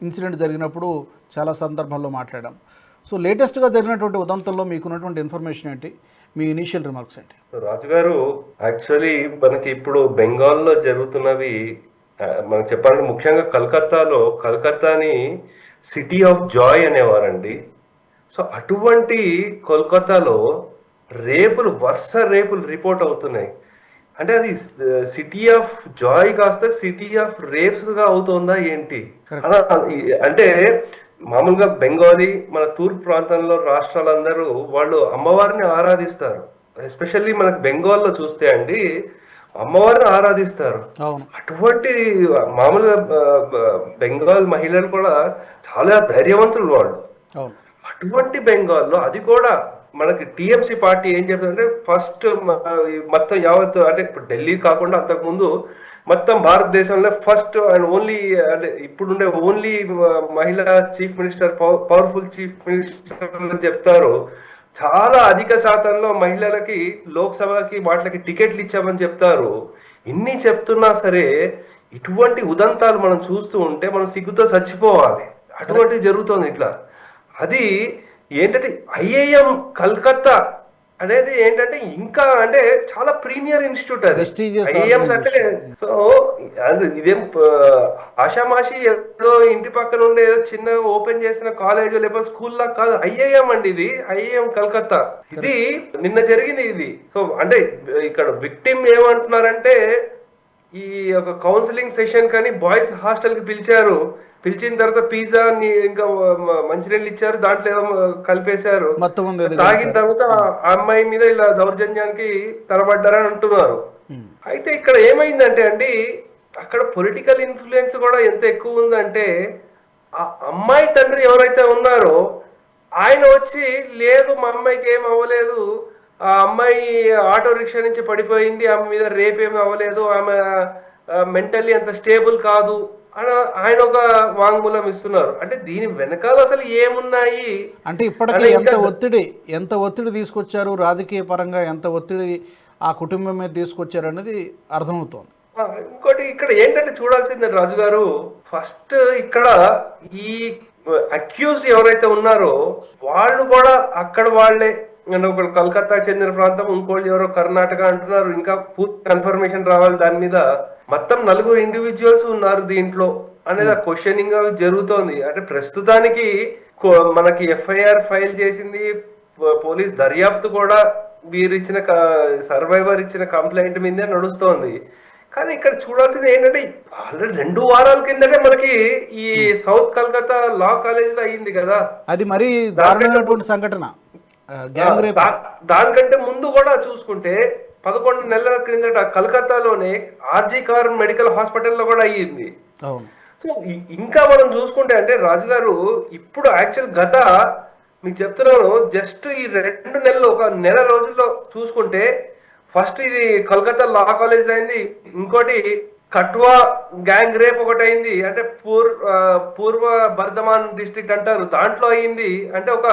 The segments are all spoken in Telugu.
ఇన్సిడెంట్ జరిగినప్పుడు చాలా సందర్భాల్లో మాట్లాడాం. సో లేటెస్ట్గా జరిగినటువంటి ఉదంతంలో మీకున్నటువంటి ఇన్ఫర్మేషన్ ఏంటి? మీ ఇనీషియల్ రిమార్క్స్ ఏంటి? రాజు గారు యాక్చువల్లీ మనకి ఇప్పుడు బెంగాల్లో జరుగుతున్నవి మనం చెప్పాలంటే ముఖ్యంగా కలకత్తాలో కలకత్తాని సిటీ ఆఫ్ జాయ్ అనేవారండి. సో అటువంటి కోల్కతాలో రేపులు వరుస రేపులు రిపోర్ట్ అవుతున్నాయి. అంటే అది సిటీ ఆఫ్ జాయ్ కాస్త సిటీ ఆఫ్ రేప్స్గా అవుతుందా ఏంటి? అంటే మామూలుగా బెంగాలీ మన తూర్పు ప్రాంతంలో రాష్ట్రాలందరూ వాళ్ళు అమ్మవారిని ఆరాధిస్తారు. ఎస్పెషల్లీ మనకు బెంగాల్లో చూస్తే అండి అమ్మవారిని ఆరాధిస్తారు. అటువంటి మామూలుగా బెంగాల్ మహిళలు కూడా చాలా ధైర్యవంతులు వాళ్ళు. అటువంటి బెంగాల్లో అది కూడా మనకి టీఎంసీ పార్టీ ఏం చెప్తుందంటే ఫస్ట్ మొత్తం యావత్ అంటే ఇప్పుడు ఢిల్లీ కాకుండా అంతకుముందు మొత్తం భారతదేశంలో ఫస్ట్ అండ్ ఓన్లీ అంటే ఇప్పుడుండే ఓన్లీ మహిళా chief minister powerful chief minister అని చెప్తారు. చాలా అధిక శాతంలో మహిళలకి లోక్సభకి వాటికి టికెట్లు ఇచ్చామని చెప్తారు. ఇన్ని చెప్తున్నా సరే ఇటువంటి ఉదంతాలు మనం చూస్తూ ఉంటే మనం సిగ్గుతో చచ్చిపోవాలి. అటువంటి జరుగుతుంది ఇట్లా. అది ఏంటంటే ఐఐఎం కల్కత్తా అనేది ఏంటంటే ఇంకా అంటే చాలా ప్రీమియర్ ఇన్స్టిట్యూట్ అది. ఐఐఎంస్ అంటే సో ఇదేం ఆషామాషి ఏదో ఇంటి పక్కన ఉండే ఏదో చిన్న ఓపెన్ చేసిన కాలేజ్ లేకపోతే స్కూల్ లా కాదు ఐఐఎం అండి ఇది. ఐఐఎం కల్కత్తా. ఇది నిన్న జరిగింది ఇది. సో అంటే ఇక్కడ విక్టిమ్ ఏమంటున్నారంటే ఈ ఒక కౌన్సిలింగ్ సెషన్ కానీ బాయ్స్ హాస్టల్కి పిలిచారు. పిలిచిన తర్వాత పిజ్జా ఇంకా మంచినీళ్ళు ఇచ్చారు దాంట్లో ఏదో కలిపేశారు. తాగిన తర్వాత ఆ అమ్మాయి మీద ఇలా దౌర్జన్యానికి తలబడ్డారని అంటున్నారు. అయితే ఇక్కడ ఏమైందంటే అండి అక్కడ పొలిటికల్ ఇన్ఫ్లుయెన్స్ కూడా ఎంత ఎక్కువ ఉందంటే ఆ అమ్మాయి తండ్రి ఎవరైతే ఉన్నారో ఆయన వచ్చి లేదు మా అమ్మాయికి ఏం అవ్వలేదు. ఆ అమ్మాయి ఆటో రిక్షా నుంచి పడిపోయింది. ఆమె మీద రేప్ ఏమి అవ్వలేదు. ఆమె మెంటల్లీ అంత స్టేబుల్ కాదు. అని ఆయన ఒక వాంగ్మూలం ఇస్తున్నారు. అంటే దీని వెనకాల అసలు ఏమున్నాయి? అంటే ఇప్పటికే ఎంత ఒత్తిడి ఎంత ఒత్తిడి తీసుకొచ్చారు రాజకీయ పరంగా ఎంత ఒత్తిడి ఆ కుటుంబం మీద తీసుకొచ్చారు అనేది అర్థమవుతోంది. ఇంకోటి ఇక్కడ ఏంటంటే చూడాల్సింది రాజు గారు ఫస్ట్ ఇక్కడ ఈ అక్యూజ్డ్ ఎవరైతే ఉన్నారో వాళ్ళు కూడా అక్కడ వాళ్ళే. అంటే ఒకళ్ళు కలకత్తా చెందిన ప్రాంతం ఇంకోళ్ళు ఎవరో కర్ణాటక అంటున్నారు. ఇంకా పూర్తి కన్ఫర్మేషన్ రావాలి దాని మీద. మొత్తం నలుగురు ఇండివిజువల్స్ ఉన్నారు దీంట్లో అనేది ఆ క్వశ్చనింగ్ అవి జరుగుతోంది. అంటే ప్రస్తుతానికి మనకి ఎఫ్ఐఆర్ ఫైల్ చేసింది పోలీస్ దర్యాప్తు కూడా వీరు ఇచ్చిన సర్వైవర్ ఇచ్చిన కంప్లైంట్ మీదే నడుస్తోంది. కానీ ఇక్కడ చూడాల్సింది ఏంటంటే ఆల్రెడీ రెండు వారాల కిందటే మనకి ఈ సౌత్ కలకత్తా లా కాలేజ్లో అయ్యింది కదా. అది మరీ దారుణమైనటువంటి సంఘటన. దానికంటే ముందు కూడా చూసుకుంటే పదకొండు నెలల క్రిందట కలకత్తాలోనే ఆర్జీ కార్ మెడికల్ హాస్పిటల్లో కూడా అయ్యింది. సో ఇంకా మనం చూసుకుంటే అంటే రాజుగారు ఇప్పుడు యాక్చువల్ గత మీకు చెప్తున్నాను జస్ట్ ఈ రెండు నెలలు ఒక నెల రోజుల్లో చూసుకుంటే ఫస్ట్ ఇది కలకత్తా లా కాలేజ్ అయింది ఇంకోటి కట్వా గ్యాంగ్ రేప్ ఒకటి అయింది అంటే పూర్ ఆ, పూర్వ బర్ధమాన్ డిస్ట్రిక్ట్ అంటారు దాంట్లో అయింది అంటే ఒక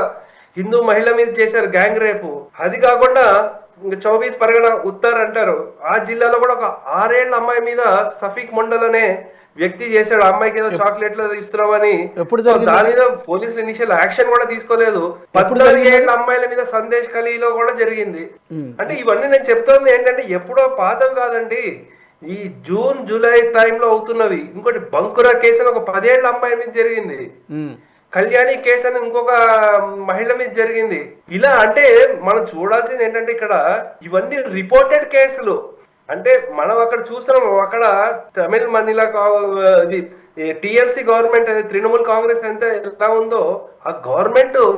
హిందూ మహిళ మీద చేశారు గ్యాంగ్ రేపు. అది కాకుండా ఇంకా చౌబీస్ పరగణ ఉత్తర్ అంటారు. ఆ జిల్లాలో కూడా ఒక ఆరేళ్ళ అమ్మాయి మీద సఫీక్ మండల్ అనే వ్యక్తి చేశాడు. అమ్మాయికి ఏదో చాక్లెట్లు ఇస్తున్నామని. దాని మీద పోలీసులు ఇనిషియల్ యాక్షన్ కూడా తీసుకోలేదు. పద్నాలుగు ఏళ్ళ అమ్మాయిల మీద సందేశ్ ఖలీలో కూడా జరిగింది. అంటే ఇవన్నీ నేను చెప్తోంది ఏంటంటే ఎప్పుడో పాతం కాదండి. ఈ జూన్ జూలై టైంలో అవుతున్నవి. ఇంకోటి బంకురా కేసు ఒక పదేళ్ళ అమ్మాయి మీద జరిగింది. కళ్యాణి కేసు అని ఇంకొక మహిళ మీద జరిగింది. ఇలా అంటే మనం చూడాల్సింది ఏంటంటే ఇక్కడ ఇవన్నీ రిపోర్టెడ్ కేసులు. అంటే మనం అక్కడ చూస్తున్నాం అక్కడ తమిళ మనీలా ఇది టిఎంసీ గవర్నమెంట్ అనేది తృణమూల్ కాంగ్రెస్ ఎంత ఎలా ఉందో ఆ గవర్నమెంట్